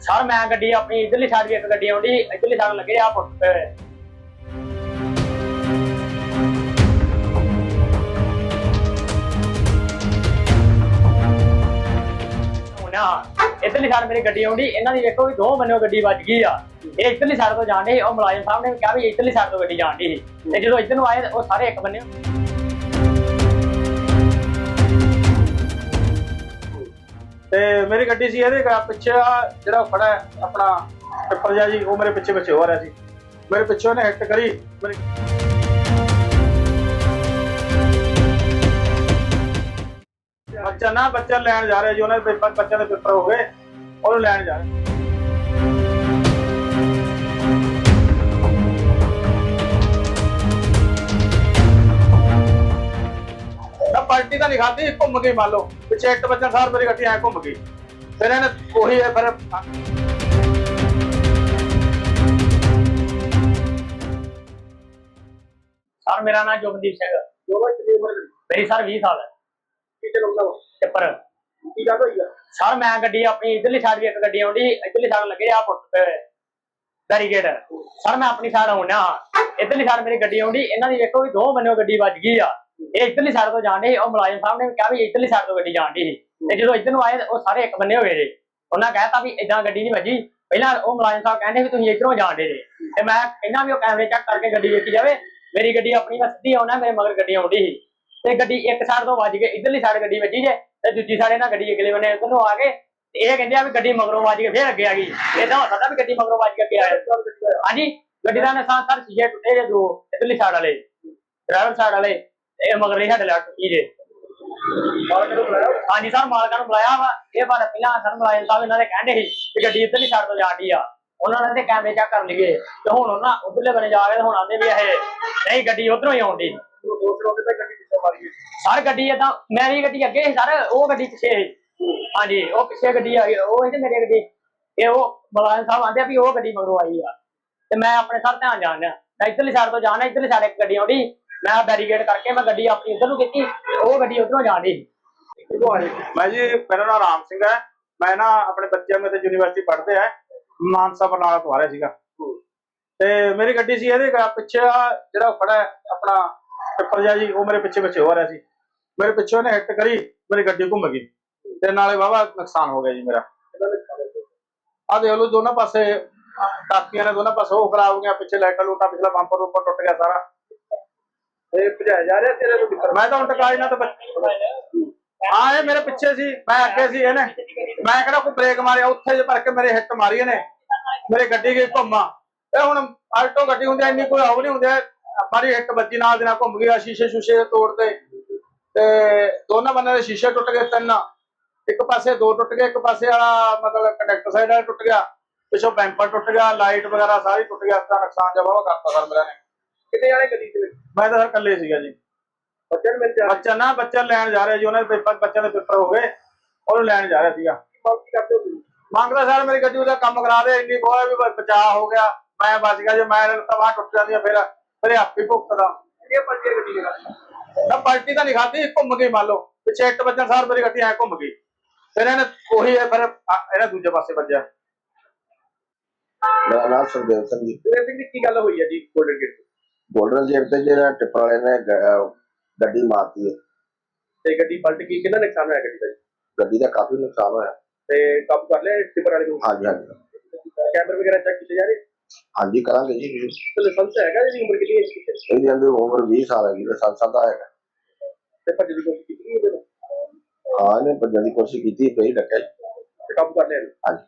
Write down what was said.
Sir, ਮੈਂ ਗੱਡੀ ਆਪਣੀ ਇਧਰਲੀ ਸਾਈਡ ਵੀ ਇੱਕ ਗੱਡੀ ਆਉਂਦੀ ਇਧਰਲੀ ਸਾਈਡ ਲੱਗੇ ਆ ਫੁੱਟ ਪਏ ਹੋਏ। ਹੁਣ ਆ, ਇਧਰਲੀ ਸਾਈਡ ਮੇਰੀ ਗੱਡੀ ਆਉਂਦੀ, ਇਹਨਾਂ ਦੀ ਵੇਖੋ ਵੀ ਦੋ ਬੰਨਿਓ ਗੱਡੀ ਵੱਜ ਗਈ ਆ ਇਹ ਇਧਰਲੀ ਸਾਈਡ ਤੋਂ ਜਾਣ ਡੇ ਉਹ ਮੁਲਾਜ਼ਮ ਸਾਹਿਬ ਨੇ ਵੀ ਕਿਹਾ ਵੀ ਇਧਰਲੀ ਸਾਈਡ ਤੋਂ ਗੱਡੀ ਜਾਣ ਡਈ ਸੀ ਤੇ ਜਦੋਂ ਇਧਰ ਨੂੰ ਆਏ, ਉਹ ਸਾਰੇ ਇੱਕ ਬੰਨੇ ਮੇਰੀ ਗੱਡੀ ਸੀ, ਇਹਦੇ ਗਾ- ਪਿੱਛੇ ਆ ਜਿਹੜਾ ਖੜਾ ਹੈ, ਆਪਣਾ ਟਿੱਪਰ ਜਿਹਾ ਜੀ, ਉਹ ਮੇਰੇ ਪਿੱਛੇ ਪਿੱਛੇ ਹੋ ਰਿਹਾ ਸੀ। ਮੇਰੇ ਪਿੱਛੇ ਉਹਨੇ ਹਿੱਟ ਕਰੀ, ਮੇਰੀ ਬੱਚਾ ਨਾ, ਬੱਚਾ ਲੈਣ ਜਾ ਰਿਹਾ ਜੀ, ਉਹਨਾਂ ਪੇਪਰ, ਬੱਚਿਆਂ ਦੇ ਪੇਪਰ ਹੋ ਗਏ, ਉਹਨੂੰ ਲੈਣ ਜਾ ਰਿਹਾ। ਨਾ ਪਲਟੀ ਤਾਂ ਨਹੀਂ ਖਾਧੀ, ਘੁੰਮ ਗਈ ਮੰਨ ਲਓ, ਪਿੱਛੇ ਇੱਟ ਬੱਚਾ ਸਾਰ ਮੇਰੀ ਗੱਡੀ ਐ ਘੁੰਮ ਗਈ। ਫਿਰ ਇਹਨੇ ਉਹੀ ਹੈ ਫਿਰ ਸਰ ਮੇਰਾ ਨਾਮ ਜੋਗਦੀਪ ਸਿੰਘ ਮੇਰੀ ਸਰ 20 ਸਾਲ ਹੈ। ਟਿੱਪਰ ਕੀ ਗੱਲ ਹੋਈ ਆ? ਸਰ ਮੈਂ ਗੱਡੀ ਆਪਣੀ ਇਧਰਲੀ ਸਾਈਡ ਵੀ ਇੱਕ ਗੱਡੀ ਆਉਂਦੀ ਇਧਰਲੀ ਸਾਈਡ ਲੱਗੇ ਆ ਫੁੱਟ ਪਏ। ਬੈਰੀਕੇਡ ਸਰ ਮੈਂ ਆਪਣੀ ਸਾਈਡ ਆਉਣਾ ਇਧਰਲੀ ਸਾਈਡ ਮੇਰੀ ਗੱਡੀ ਆਉਂਦੀ ਇਹਨਾਂ ਦੀ ਵੇਖੋ ਵੀ ਦੋ ਬੰਨਿਓ ਗੱਡੀ ਵੱਜ ਗਈ ਆ। ਇਹ ਇਧਰਲੀ ਸਾਈਡ ਤੋਂ ਜਾਣ ਡੇ ਉਹ ਮੁਲਾਜ਼ਮ ਸਾਹਿਬ ਨੇ ਕਿਹਾ ਵੀ ਇਧਰਲੀ ਸਾਈਡ ਤੋਂ ਗੱਡੀ ਜਾਣ ਡਈ ਸੀ। ਤੇ ਜਦੋਂ ਇੱਧਰ ਨੂੰ ਆਏ ਉਹ ਸਾਰੇ ਇੱਕ ਬੰਨੇ ਹੋ ਗਏ ਜੇ। ਉਹਨਾਂ ਕਹਿਤਾ ਵੀ ਇਦਾਂ ਗੱਡੀ ਨਹੀਂ ਵੱਜੀ। ਪਹਿਲਾਂ ਉਹ ਮੁਲਾਜ਼ਮ ਸਾਹਿਬ ਕਹਿੰਦੇ ਵੀ ਤੁਸੀਂ ਇਧਰੋਂ ਜਾਣ ਡੇ ਜੇ। ਤੇ ਮੈਂ ਕਹਿੰਦਾ ਵੀ ਉਹ ਕੈਮਰੇ ਚੈੱਕ ਕਰਕੇ ਗੱਡੀ ਵੇਖੀ ਜਾਵੇ। ਮੇਰੀ ਗੱਡੀ ਆਪਣੀ ਮੈਂ ਸਿੱਧੀ ਆਉਣਾ, ਮੇਰੇ ਮਗਰ ਗੱਡੀ ਆਉਂਦੀ ਸੀ। ਤੇ ਗੱਡੀ ਇੱਕ ਸਾਈਡ ਤੋਂ ਵੱਜ ਕੇ ਇਧਰਲੀ ਸਾਈਡ ਗੱਡੀ ਵੱਜੀ ਜੇ, ਤੇ ਦੂਜੀ ਸਾਈਡ ਇਹਨਾਂ ਗੱਡੀ ਅਗਲੇ ਬੰਨੇ ਇਧਰ ਨੂੰ ਆ ਗਏ। ਤੇ ਇਹ ਕਹਿੰਦੇ ਆ ਵੀ ਗੱਡੀ ਮਗਰੋਂ ਵੱਜ ਕੇ ਫੇਰ ਅੱਗੇ ਆ ਗਈ। ਏਦਾਂ ਹੋ ਸਕਦਾ ਵੀ ਗੱਡੀ ਮਗਰੋਂ ਵੱਜ ਕੇ ਅੱਗੇ ਆਏ ਹਾਂਜੀ, ਗੱਡੀ ਦਾ ਨੁਕਸਾਨ ਸਰ ਸ਼ੀਸ਼ੇ ਟੁੱਟੇ ਜੇ ਦੋ, ਇਧਰਲੀ ਸਾਈਡ ਵਾਲੇ ਡਰਾਈਵਰ ਸਾਈਡ ਵਾਲੇ ਇਹ ਮਗਰਲੀ ਸਾਡੇ ਲੱਗ ਟੁੱਟੀ ਜੇ। ਹਾਂਜੀ ਸਰ ਮਾਲਕਾਂ ਨੂੰ ਬੁਲਾਇਆ ਵਾ। ਇਹ ਪਰ ਪਹਿਲਾਂ ਸਰ ਮੁਲਾਜ਼ਮ ਸਾਹਿਬ ਇਹਨਾਂ ਦੇ ਕਹਿੰਦੇ ਸੀ ਕਿ ਗੱਡੀ ਇੱਧਰਲੀ ਸਾਈਡ ਤੋਂ ਜਾਂਦੀ ਆ। ਉਹਨਾਂ ਨੇ ਤੇ ਕੈਮਰੇ ਚੈੱਕ ਕਰ ਲਈਏ। ਤੇ ਹੁਣ ਉਹਨਾਂ ਉਧਰਲੇ ਬਣੇ ਜਾ ਤੇ ਹੁਣ ਆਂਦੇ ਵੀ ਇਹ ਨਹੀਂ ਗੱਡੀ ਉਧਰੋਂ ਹੀ ਆਉਂਦੀ ਸਰ ਗੱਡੀ ਏਦਾਂ ਮੇਰੀ ਗੱਡੀ ਅੱਗੇ ਸੀ ਸਰ ਉਹ ਗੱਡੀ ਪਿੱਛੇ ਸੀ। ਹਾਂਜੀ ਉਹ ਪਿੱਛੇ ਗੱਡੀ ਆ ਗਈ ਉਹ ਇਹਦੇ ਮੇਰੀ ਗੱਡੀ। ਇਹ ਉਹ ਮੁਲਾਜ਼ਮ ਸਾਹਿਬ ਆਂਦੇ ਆ ਵੀ ਉਹ ਗੱਡੀ ਮਗਰੋਂ ਆਈ ਆ। ਤੇ ਮੈਂ ਆਪਣੇ ਸਰ ਧਿਆਨ ਜਾਣ ਡਿਆ ਮੈਂ ਇੱਧਰਲੀ ਸਾਈਡ ਤੋਂ ਜਾਣਾ ਇੱਧਰਲੀ ਸਾਈਡ ਇੱਕ ਗੱਡੀ ਆਉਂਦੀ। ਮੈਂ ਬੈਰੀਕੇਡ ਕਰਕੇ ਮੈਂ ਗੱਡੀ ਆਪਣੀ ਇੱਧਰ ਨੂੰ ਕੀਤੀ। ਉਹ ਗੱਡੀ ਉਧਰੋਂ ਜਾਣ ਮੈਂ ਜੀ ਮੇਰਾ ਨਾਮ ਰਾਮ ਸਿੰਘ ਹੈ। ਮੈਂ ਨਾ ਆਪਣੇ ਬੱਚਿਆਂ ਤੇ ਯੂਨੀਵਰਸਿਟੀ ਪੜ੍ਹਦੇ ਆ। ਮਾਨਸਾ ਬਰਨਾਲਾ ਤੋਂ ਆ ਰਿਹਾ ਸੀਗਾ। ਤੇ ਮੇਰੀ ਗੱਡੀ ਸੀ ਇਹਦੇ ਪਿੱਛੇ ਜਿਹੜਾ ਖੜਾ ਆਪਣਾ ਟਿੱਪਰ ਜਿਹਾ ਜੀ ਉਹ ਮੇਰੇ ਪਿੱਛੇ ਪਿੱਛੇ ਹੋ ਰਿਹਾ ਸੀ। ਮੇਰੇ ਪਿੱਛੇ ਉਹਨੇ ਹਿੱਟ ਕਰੀ ਮੇਰੀ ਗੱਡੀ ਘੁੰਮ ਗਈ। ਤੇ ਨਾਲੇ ਵਾਵਾ ਨੁਕਸਾਨ ਹੋ ਗਿਆ ਜੀ ਮੇਰਾ। ਆ ਦੇਖ ਲਓ ਦੋਨਾਂ ਪਾਸੇ ਟਾਕੀਆਂ ਨੇ ਦੋਨਾਂ ਪਾਸੇ ਉਹ ਖਰਾਬ ਹੋ ਗਿਆ ਪਿੱਛੇ ਲਾਈਟਾਂ ਲੂਟਾਂ ਪਿਛਲਾ ਬੰਪਰ ਉੱਪਰ ਟੁੱਟ ਗਿਆ ਸਾਰਾ। ਇਹ ਭਜਾਇਆ ਜਾ ਰਿਹਾ ਤੇਰੇ ਨੂੰ ਮੈਂ ਤਾਂ ਹੁਣ ਟਕਾਈ ਨਾ ਤਾਂ ਬੱਚ- ਹਾਂ ਇਹ ਮੇਰੇ ਪਿੱਛੇ ਸੀ ਮੈਂ ਅੱਗੇ ਸੀ ਇਹਨੇ। ਮੈਂ ਕਿਹੜਾ ਕੋਈ ਬ੍ਰੇਕ ਮਾਰਿਆ ਉੱਥੇ ਜੇ ਭਰ ਕੇ ਮੇਰੇ ਹਿੱਟ ਮਾਰੀ ਇਹਨੇ। ਮੇਰੇ ਗੱਡੀ ਗਈ ਘੁੰਮਾ ਇਹ ਹੁਣ ਆਲਟੋ ਗੱਡੀ ਹੁੰਦੀ ਆ, ਇੰਨੀ ਕੋਈ ਆਉ ਨਹੀਂ ਹੁੰਦੀ ਮਾਰੀ ਹਿੱਟ ਵੱਜੀ ਨਾਲ ਦੇ ਨਾਲ ਘੁੰਮ ਗਿਆ ਸ਼ੀਸ਼ੇ ਸ਼ੂਸ਼ੇ ਤੋੜਦੇ ਤੇ। ਦੋਨਾਂ ਬੰਨੇ ਦੇ ਸ਼ੀਸ਼ੇ ਟੁੱਟ ਗਏ ਤਿੰਨ। ਇੱਕ ਪਾਸੇ ਦੋ ਟੁੱਟ ਗਏ ਇੱਕ ਪਾਸੇ ਵਾਲਾ ਮਤਲਬ ਕੰਡਕਟਰ ਸਾਈਡ ਵਾਲਾ ਟੁੱਟ ਗਿਆ। ਪਿੱਛੋਂ ਬੈਂਪਰ ਟੁੱਟ ਗਿਆ ਲਾਈਟ ਵਗੈਰਾ ਸਾਰੀ ਟੁੱਟ ਗਿਆ ਤਾਂ ਨੁਕਸਾਨ ਜਿਹਾ ਕਰਤਾ ਸਰ ਮੇਰਾ ਨੇ। ਕਿੰਨੇ ਜਾਣੇ ਗੱਡੀ ਚ? ਮੈਂ ਤਾਂ ਸਰ ਇਕੱਲੇ ਸੀਗਾ ਜੀ। ਬੱਚੇ ਨੂੰ ਮਿਲ ਜਾ ਬੱਚਾ ਨਾ ਬੱਚਾ ਲੈਣ ਜਾ ਰਿਹਾ ਜੀ ਉਹਨਾਂ ਦੇ ਪੇਪਰ ਬੱਚਿਆਂ ਦੇ ਪੇਪਰ ਹੋ ਗਏ। ਉਹਨੂੰ ਲੈਣ ਜਾ ਰਿਹਾ ਸੀਗਾ। ਮੰਗ ਕੀ ਕਰਦੇ ਹੋ ਤੁਸੀਂ? ਮੰਗਦਾ ਸਰ ਮੇਰੀ ਗੱਡੀ ਉਹਦਾ ਕੰਮ ਕਰਾ ਦੇ ਇੰਨੀ ਬੋਏ ਵੀ ਬ- ਬਚਾਅ ਹੋ ਗਿਆ। ਮੈਂ ਬਚ ਗਿਆ ਜੇ ਮੈਂ ਤਵਾ ਟੁੱਟ ਜਾਂਦੀ ਆ ਫਿਰ ਫਿਰ ਆਪੇ ਭੁਗਤਦਾ। ਕਿਹੜੀਆਂ ਪੰਜੇ ਗੱਡੀ ਦੇ ਨਾਲ ਨਾ ਪਲਟੀ ਤਾਂ ਨਹੀਂ ਖਾਦੀ ਘੁੰਮ ਗਈ ਮੰਨ ਲਓ। ਪਿੱਛੇ ਇੱਟ ਵੱਜਣ ਸਾਰ ਮੇਰੀ ਗੱਡੀ ਐ ਘੁੰਮ ਗਈ। ਫਿਰ ਇਹਨੇ ਉਹੀ ਹੈ ਫਿਰ ਆ- ਇਹਨੇ ਦੂਜੇ ਪਾਸੇ ਵੱਜਿਆ। ਮੇਰਾ ਨਾਮ ਸੁਖਦੇਵ ਸਿੰਘ ਜੀ। ਸੁਰੇ ਸਿੰਘ ਦੀ ਕੀ ਗੱਲ ਹੋਈ ਹੈ ਜੀ ਗੋਲਡਨ ਗੇਟ ਗੋਲਡਨ ਗੇਟ ਤੇ ਜਿਹੜਾ ਟਿੱਪਰ ਵਾਲੇ ਨੇ ਗ- ਗੱਡੀ ਮਾਰਤੀ ਹੈ। ਤੇ ਗੱਡੀ ਪਲਟ ਗਈ ਕਿੰਨਾ ਨੁਕਸਾਨ ਹੋਇਆ ਗੱਡੀ ਦਾ? ਜੀ? ਗੱਡੀ ਦਾ ਕਾਫੀ ਨੁਕਸਾਨ ਹੋਇਆ। ਤੇ ਕਾਬੂ ਕਰ ਲਿਆ ਟਿੱਪਰ ਵਾਲੇ ਨੂੰ? ਹਾਂਜੀ ਹਾਂਜੀ। ਕੈਮਰੇ ਵਗੈਰਾ ਚੈੱਕ ਕੀਤੇ ਜਾ ਰਹੇ? ਹਾਂਜੀ ਕਰਾਂਗੇ ਜੀ। ਤੇ ਲਾਇਸੈਂਸ ਹੈਗਾ ਜੀ ਉਮਰ ਕਿੰਨੀ ਹੈ ਜੀ? ਇਹਦੀ ਅੰਦਰ ਉਮਰ 20 ਸਾਲ ਹੈਗੀ ਸਾਲ ਦਾ ਹੈਗਾ। ਤੇ ਭੱਜ ਦੀ ਕੋਸ਼ਿਸ਼ ਕੀਤੀ ਇਹਦੇ ਨੂੰ ਹਾਂ ਇਹਨੇ ਭੱਜਣ ਦੀ ਕੋਸ਼ਿਸ਼ ਕੀਤੀ ਪਈ ਡੱਕਿਆ। ਤੇ ਕਾਬੂ ਕਰ ਲਿਆ ਇਹਨੂੰ। ਹਾਂਜੀ।